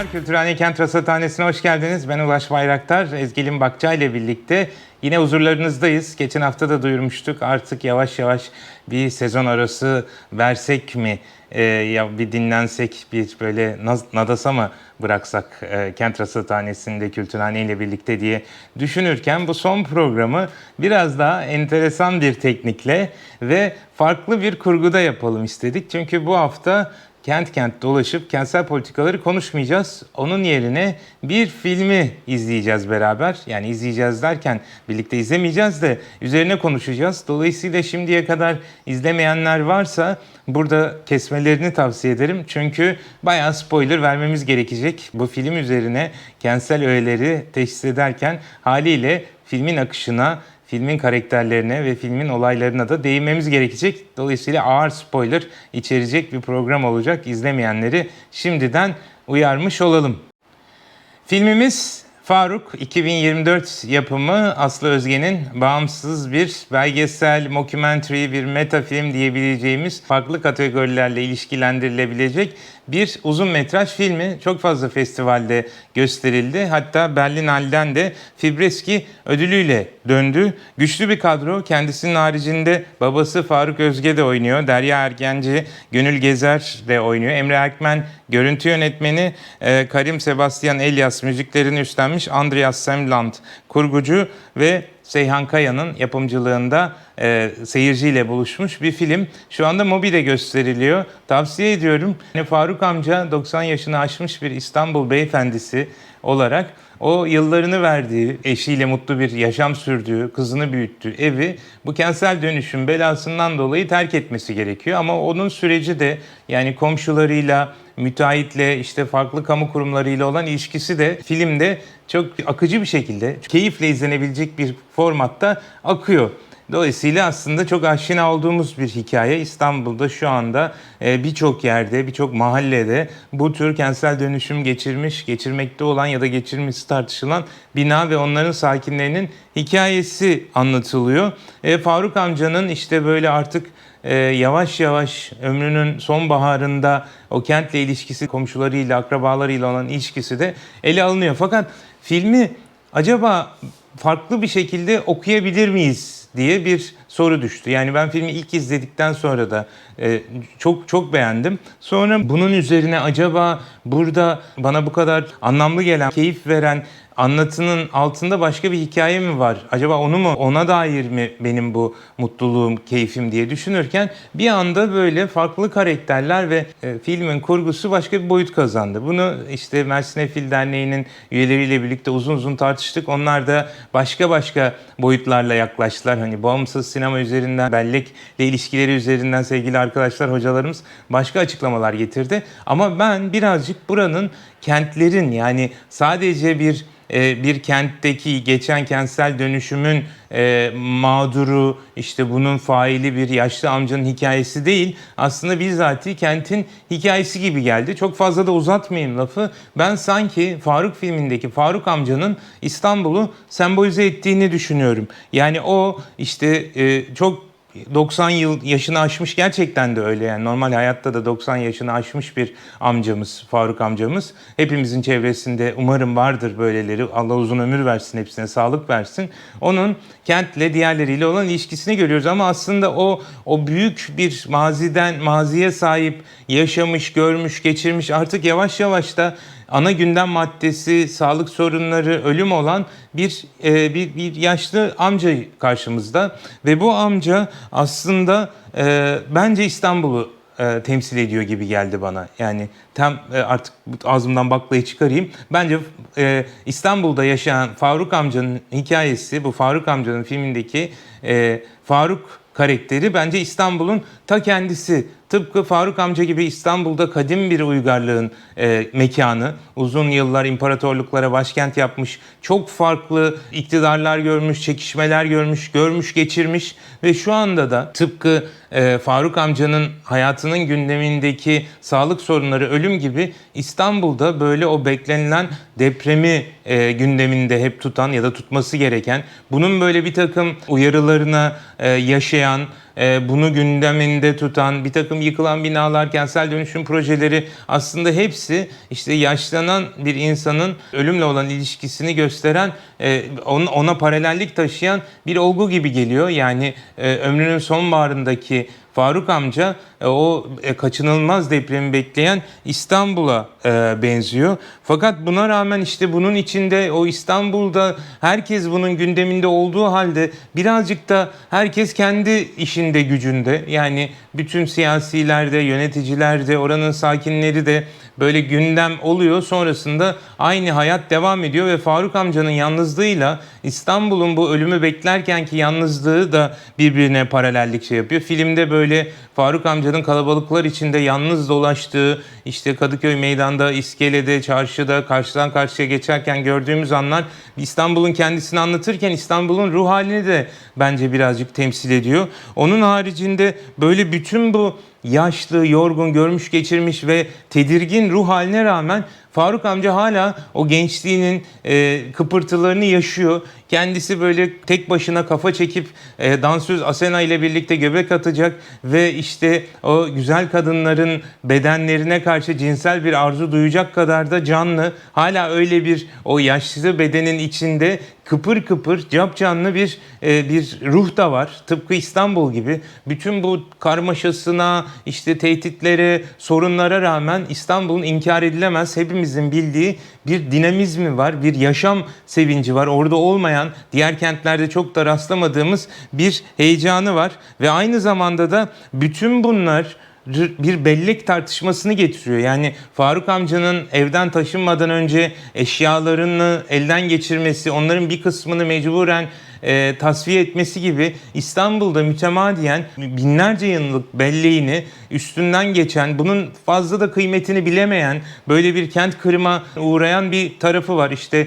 Merhabalar, Kültürhane Kent Rasathanesi'ne hoş geldiniz. Ben Ulaş Bayraktar, Ezgilin Bakça ile birlikte yine huzurlarınızdayız. Geçen hafta da duyurmuştuk. Artık yavaş yavaş bir sezon arası versek mi? Ee, ya bir dinlensek, bir böyle nadasa mı bıraksak e, Kent Rasathanesi'nde Kültürhane ile birlikte diye düşünürken bu son programı biraz daha enteresan bir teknikle ve farklı bir kurguda yapalım istedik. Çünkü bu hafta kent kent dolaşıp kentsel politikaları konuşmayacağız. Onun yerine bir filmi izleyeceğiz beraber. Yani izleyeceğiz derken birlikte izlemeyeceğiz de üzerine konuşacağız. Dolayısıyla şimdiye kadar izlemeyenler varsa burada kesmelerini tavsiye ederim. Çünkü bayağı spoiler vermemiz gerekecek. Bu film üzerine kentsel öğeleri teşhis ederken haliyle filmin akışına filmin karakterlerine ve filmin olaylarına da değinmemiz gerekecek. Dolayısıyla ağır spoiler içerecek bir program olacak. İzlemeyenleri şimdiden uyarmış olalım. Filmimiz Faruk 2024 yapımı Aslı Özge'nin bağımsız bir belgesel, mockumentary, bir meta film diyebileceğimiz farklı kategorilerle ilişkilendirilebilecek bir uzun metraj filmi. Çok fazla festivalde gösterildi. Hatta Berlinale'den de Fibreski ödülüyle döndü. Güçlü bir kadro. Kendisinin haricinde babası Faruk Özge de oynuyor. Derya Ergenci, Gönül Gezer de oynuyor. Emre Erkmen görüntü yönetmeni. e, Karim Sebastian Elias müziklerini üstlenmiş. Andreas Semland kurgucu ve Seyhan Kaya'nın yapımcılığında e, seyirciyle buluşmuş bir film. Şu anda Mobi'de gösteriliyor. Tavsiye ediyorum. Yani Faruk amca 90 yaşını aşmış bir İstanbul beyefendisi olarak o yıllarını verdiği, eşiyle mutlu bir yaşam sürdüğü, kızını büyüttüğü evi bu kentsel dönüşüm belasından dolayı terk etmesi gerekiyor. Ama onun süreci de yani komşularıyla, müteahhitle, işte farklı kamu kurumlarıyla olan ilişkisi de filmde çok akıcı bir şekilde, keyifle izlenebilecek bir formatta akıyor. Dolayısıyla aslında çok aşina olduğumuz bir hikaye. İstanbul'da şu anda e, birçok yerde, birçok mahallede bu tür kentsel dönüşüm geçirmiş, geçirmekte olan ya da geçirmesi tartışılan bina ve onların sakinlerinin hikayesi anlatılıyor. E, Faruk amcanın işte böyle artık e, yavaş yavaş ömrünün sonbaharında o kentle ilişkisi, komşularıyla, akrabalarıyla olan ilişkisi de ele alınıyor. Fakat filmi acaba farklı bir şekilde okuyabilir miyiz diye bir soru düştü. Yani ben filmi ilk izledikten sonra da e, çok çok beğendim. Sonra bunun üzerine acaba burada bana bu kadar anlamlı gelen, keyif veren anlatının altında başka bir hikaye mi var? Acaba onu mu, ona dair mi benim bu mutluluğum, keyfim diye düşünürken bir anda böyle farklı karakterler ve e, filmin kurgusu başka bir boyut kazandı. Bunu işte Mersin Efil Derneği'nin üyeleriyle birlikte uzun uzun tartıştık. Onlar da başka başka boyutlarla yaklaştılar. Hani bağımsız sinema üzerinden, bellekle ilişkileri üzerinden sevgili arkadaşlar, hocalarımız başka açıklamalar getirdi. Ama ben birazcık buranın kentlerin yani sadece bir e, bir kentteki geçen kentsel dönüşümün e, mağduru işte bunun faili bir yaşlı amcanın hikayesi değil aslında bizzati kentin hikayesi gibi geldi. Çok fazla da uzatmayayım lafı. Ben sanki Faruk filmindeki Faruk amcanın İstanbul'u sembolize ettiğini düşünüyorum. Yani o işte e, çok 90 yıl yaşını aşmış gerçekten de öyle yani normal hayatta da 90 yaşını aşmış bir amcamız Faruk amcamız. Hepimizin çevresinde umarım vardır böyleleri. Allah uzun ömür versin hepsine sağlık versin. Onun kentle diğerleriyle olan ilişkisini görüyoruz ama aslında o o büyük bir maziden maziye sahip yaşamış, görmüş, geçirmiş artık yavaş yavaş da ana gündem maddesi, sağlık sorunları, ölüm olan bir e, bir, bir yaşlı amca karşımızda ve bu amca aslında e, bence İstanbul'u e, temsil ediyor gibi geldi bana. Yani tam e, artık ağzımdan baklayı çıkarayım. Bence e, İstanbul'da yaşayan Faruk amcanın hikayesi, bu Faruk amcanın filmindeki e, Faruk karakteri bence İstanbul'un ta kendisi. Tıpkı Faruk amca gibi İstanbul'da kadim bir uygarlığın e, mekanı. Uzun yıllar imparatorluklara başkent yapmış. Çok farklı iktidarlar görmüş, çekişmeler görmüş, görmüş, geçirmiş. Ve şu anda da tıpkı e, Faruk amcanın hayatının gündemindeki sağlık sorunları, ölüm gibi İstanbul'da böyle o beklenilen depremi e, gündeminde hep tutan ya da tutması gereken, bunun böyle bir takım uyarılarına e, yaşayan, bunu gündeminde tutan, bir takım yıkılan binalar, kentsel dönüşüm projeleri aslında hepsi işte yaşlanan bir insanın ölümle olan ilişkisini gösteren, e, ona, ona paralellik taşıyan bir olgu gibi geliyor. Yani e, ömrünün sonbaharındaki Faruk amca e, o e, kaçınılmaz depremi bekleyen İstanbul'a e, benziyor. Fakat buna rağmen işte bunun içinde o İstanbul'da herkes bunun gündeminde olduğu halde birazcık da herkes kendi işinde gücünde. Yani bütün siyasilerde, yöneticilerde, oranın sakinleri de böyle gündem oluyor. Sonrasında aynı hayat devam ediyor ve Faruk amcanın yalnızlığıyla İstanbul'un bu ölümü beklerken ki yalnızlığı da birbirine paralellik şey yapıyor. Filmde böyle Faruk amcanın kalabalıklar içinde yalnız dolaştığı, işte Kadıköy meydanda, iskelede, çarşıda karşıdan karşıya geçerken gördüğümüz anlar İstanbul'un kendisini anlatırken İstanbul'un ruh halini de bence birazcık temsil ediyor. Onun haricinde böyle bütün bu yaşlı, yorgun, görmüş geçirmiş ve tedirgin ruh haline rağmen Faruk amca hala o gençliğinin e, kıpırtılarını yaşıyor. Kendisi böyle tek başına kafa çekip e, dansöz Asena ile birlikte göbek atacak ve işte o güzel kadınların bedenlerine karşı cinsel bir arzu duyacak kadar da canlı. Hala öyle bir o yaşlı bedenin içinde kıpır kıpır cap canlı bir e, bir ruh da var. Tıpkı İstanbul gibi. Bütün bu karmaşasına, işte tehditlere, sorunlara rağmen İstanbul'un inkar edilemez hepimizin bildiği bir dinamizmi var, bir yaşam sevinci var. Orada olmayan, diğer kentlerde çok da rastlamadığımız bir heyecanı var ve aynı zamanda da bütün bunlar bir bellek tartışmasını getiriyor. Yani Faruk amcanın evden taşınmadan önce eşyalarını elden geçirmesi, onların bir kısmını mecburen e, tasfiye etmesi gibi İstanbul'da mütemadiyen binlerce yıllık belleğini üstünden geçen, bunun fazla da kıymetini bilemeyen, böyle bir kent kırıma uğrayan bir tarafı var. İşte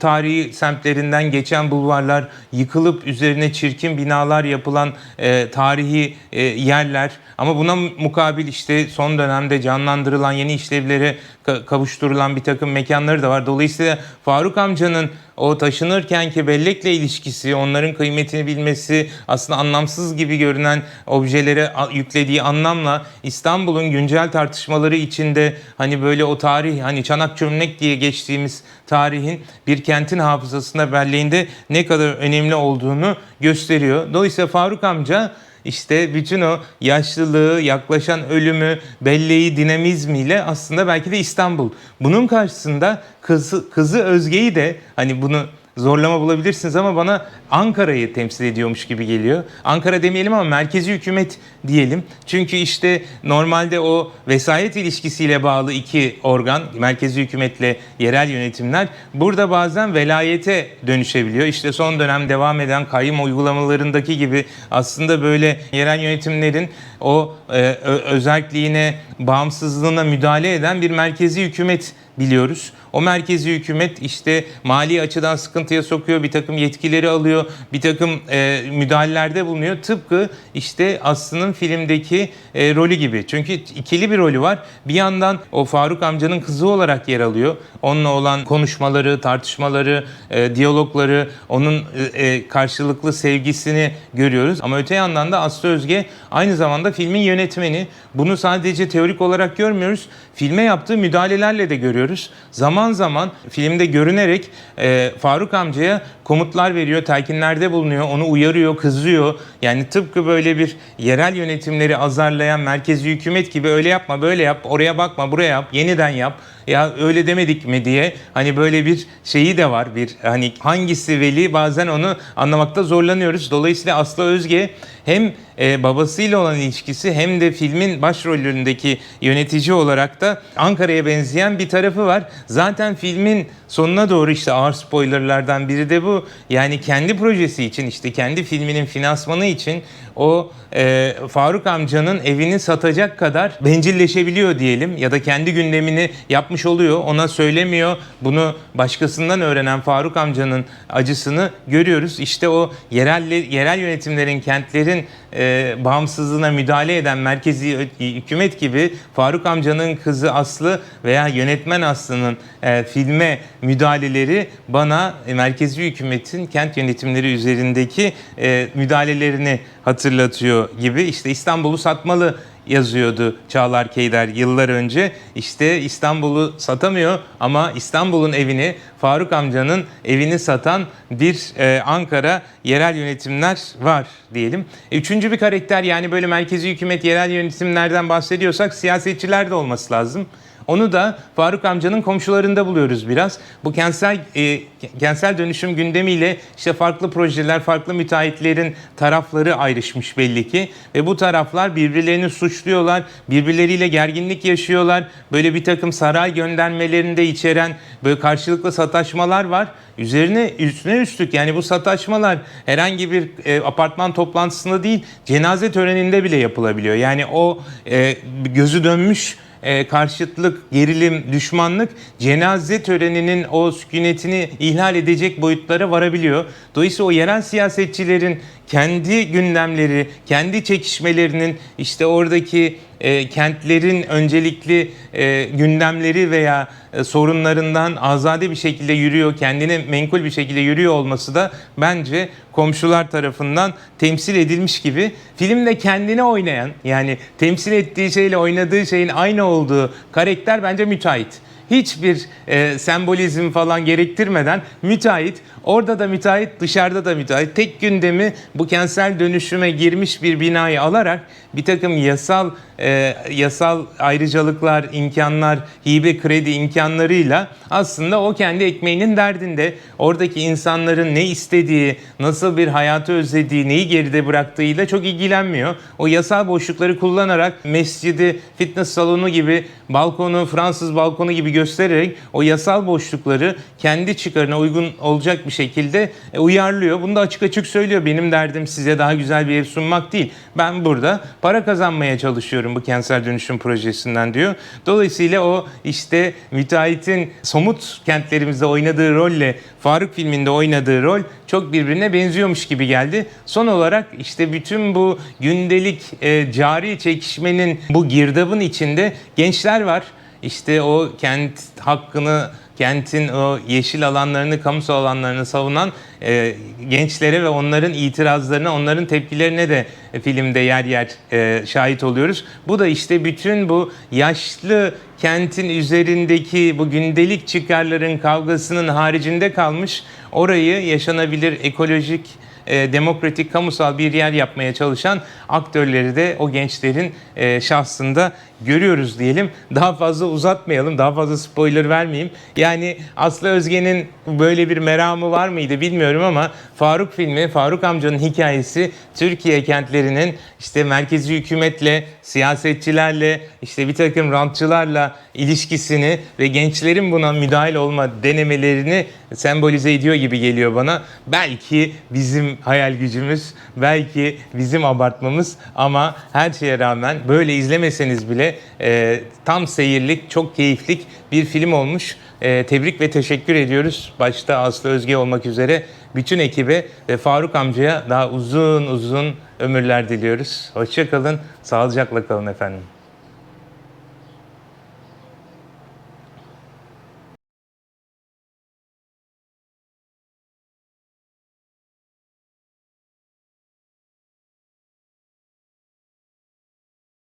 tarihi semtlerinden geçen bulvarlar yıkılıp üzerine çirkin binalar yapılan e, tarihi e, yerler ama buna mukabil işte son dönemde canlandırılan yeni işlevlere ka- kavuşturulan bir takım mekanları da var. Dolayısıyla Faruk amcanın o taşınırkenki bellekle ilişkisi, onların kıymetini bilmesi, aslında anlamsız gibi görünen objelere yüklediği anlamla İstanbul'un güncel tartışmaları içinde hani böyle o tarih hani çanak çömlek diye geçtiğimiz tarihin bir kentin hafızasında belleğinde ne kadar önemli olduğunu gösteriyor. Dolayısıyla Faruk amca işte bütün o yaşlılığı, yaklaşan ölümü, belleği, dinamizmiyle aslında belki de İstanbul. Bunun karşısında kızı, kızı Özge'yi de hani bunu zorlama bulabilirsiniz ama bana Ankara'yı temsil ediyormuş gibi geliyor. Ankara demeyelim ama merkezi hükümet diyelim. Çünkü işte normalde o vesayet ilişkisiyle bağlı iki organ, merkezi hükümetle yerel yönetimler burada bazen velayete dönüşebiliyor. İşte son dönem devam eden kayyum uygulamalarındaki gibi aslında böyle yerel yönetimlerin o e, özelliğine, bağımsızlığına müdahale eden bir merkezi hükümet biliyoruz. O merkezi hükümet işte mali açıdan sıkıntıya sokuyor, bir takım yetkileri alıyor, bir takım e, müdahalelerde bulunuyor. Tıpkı işte Aslı'nın filmdeki e, rolü gibi. Çünkü ikili bir rolü var. Bir yandan o Faruk amcanın kızı olarak yer alıyor. Onunla olan konuşmaları, tartışmaları, e, diyalogları, onun e, e, karşılıklı sevgisini görüyoruz. Ama öte yandan da Aslı Özge aynı zamanda filmin yönetmeni. Bunu sadece teorik olarak görmüyoruz. Filme yaptığı müdahalelerle de görüyoruz. Zaman zaman filmde görünerek e, Faruk amcaya komutlar veriyor, telkinlerde bulunuyor, onu uyarıyor, kızıyor. Yani tıpkı böyle bir yerel yönetimleri azarlayan merkezi hükümet gibi öyle yapma, böyle yap, oraya bakma, buraya yap, yeniden yap. Ya öyle demedik mi diye hani böyle bir şeyi de var. Bir hani hangisi veli bazen onu anlamakta zorlanıyoruz. Dolayısıyla Aslı Özge hem e, babasıyla olan ilişkisi hem de filmin başrollerindeki yönetici olarak da Ankara'ya benzeyen bir tarafı var. Zaten filmin sonuna doğru işte ağır spoilerlardan biri de bu. Yani kendi projesi için işte kendi filminin finansmanı için o e, Faruk amcanın evini satacak kadar bencilleşebiliyor diyelim ya da kendi gündemini yapmış oluyor. Ona söylemiyor. Bunu başkasından öğrenen Faruk amcanın acısını görüyoruz. İşte o yerel yerel yönetimlerin, kentlerin e, bağımsızlığına müdahale eden merkezi hükümet gibi Faruk amcanın kızı Aslı veya yönetmen Aslı'nın e, filme müdahaleleri bana e, merkezi hükümetin kent yönetimleri üzerindeki e, müdahalelerini hatırlatıyor gibi. İşte İstanbul'u satmalı yazıyordu Çağlar Keyder yıllar önce. İşte İstanbul'u satamıyor ama İstanbul'un evini Faruk amcanın evini satan bir e, Ankara yerel yönetimler var diyelim. E, Üçüncü bir karakter yani böyle merkezi hükümet yerel yönetimlerden bahsediyorsak siyasetçiler de olması lazım. Onu da Faruk amcanın komşularında buluyoruz biraz. Bu kentsel e, kentsel dönüşüm gündemiyle işte farklı projeler, farklı müteahhitlerin tarafları ayrışmış belli ki ve bu taraflar birbirlerini suçluyorlar, birbirleriyle gerginlik yaşıyorlar. Böyle bir takım saray göndermelerini de içeren böyle karşılıklı sataşmalar var. Üzerine üstüne üstlük yani bu sataşmalar herhangi bir e, apartman toplantısında değil, cenaze töreninde bile yapılabiliyor. Yani o e, gözü dönmüş e, karşıtlık, gerilim, düşmanlık cenaze töreninin o sükunetini ihlal edecek boyutlara varabiliyor. Dolayısıyla o yerel siyasetçilerin kendi gündemleri, kendi çekişmelerinin işte oradaki e, kentlerin öncelikli e, gündemleri veya e, sorunlarından azade bir şekilde yürüyor, kendine menkul bir şekilde yürüyor olması da bence komşular tarafından temsil edilmiş gibi. Filmde kendini oynayan yani temsil ettiği şeyle oynadığı şeyin aynı olduğu karakter bence müteahhit hiçbir e, sembolizm falan gerektirmeden müteahhit, orada da müteahhit, dışarıda da müteahhit. Tek gündemi bu kentsel dönüşüme girmiş bir binayı alarak bir takım yasal e, yasal ayrıcalıklar, imkanlar, hibe kredi imkanlarıyla aslında o kendi ekmeğinin derdinde. Oradaki insanların ne istediği, nasıl bir hayatı özlediği, neyi geride bıraktığıyla çok ilgilenmiyor. O yasal boşlukları kullanarak mescidi, fitness salonu gibi, balkonu, Fransız balkonu gibi göstererek o yasal boşlukları kendi çıkarına uygun olacak bir şekilde e, uyarlıyor. Bunu da açık açık söylüyor. Benim derdim size daha güzel bir ev sunmak değil. Ben burada para kazanmaya çalışıyorum bu kentsel dönüşüm projesinden diyor. Dolayısıyla o işte müteahhitin somut kentlerimizde oynadığı rolle Faruk filminde oynadığı rol çok birbirine benziyormuş gibi geldi. Son olarak işte bütün bu gündelik e, cari çekişmenin bu girdabın içinde gençler var. İşte o kent hakkını, kentin o yeşil alanlarını, kamusal alanlarını savunan e, gençlere ve onların itirazlarına, onların tepkilerine de e, filmde yer yer e, şahit oluyoruz. Bu da işte bütün bu yaşlı kentin üzerindeki bu gündelik çıkarların kavgasının haricinde kalmış orayı yaşanabilir ekolojik e, demokratik, kamusal bir yer yapmaya çalışan aktörleri de o gençlerin e, şahsında görüyoruz diyelim. Daha fazla uzatmayalım, daha fazla spoiler vermeyeyim. Yani Aslı Özge'nin böyle bir meramı var mıydı bilmiyorum ama Faruk filmi, Faruk amcanın hikayesi Türkiye kentlerinin işte merkezi hükümetle, siyasetçilerle, işte bir takım rantçılarla ilişkisini ve gençlerin buna müdahil olma denemelerini sembolize ediyor gibi geliyor bana. Belki bizim hayal gücümüz, belki bizim abartmamız ama her şeye rağmen böyle izlemeseniz bile e, tam seyirlik, çok keyiflik bir film olmuş. E, tebrik ve teşekkür ediyoruz. Başta Aslı Özge olmak üzere bütün ekibe ve Faruk amcaya daha uzun uzun ömürler diliyoruz. Hoşçakalın, sağlıcakla kalın efendim.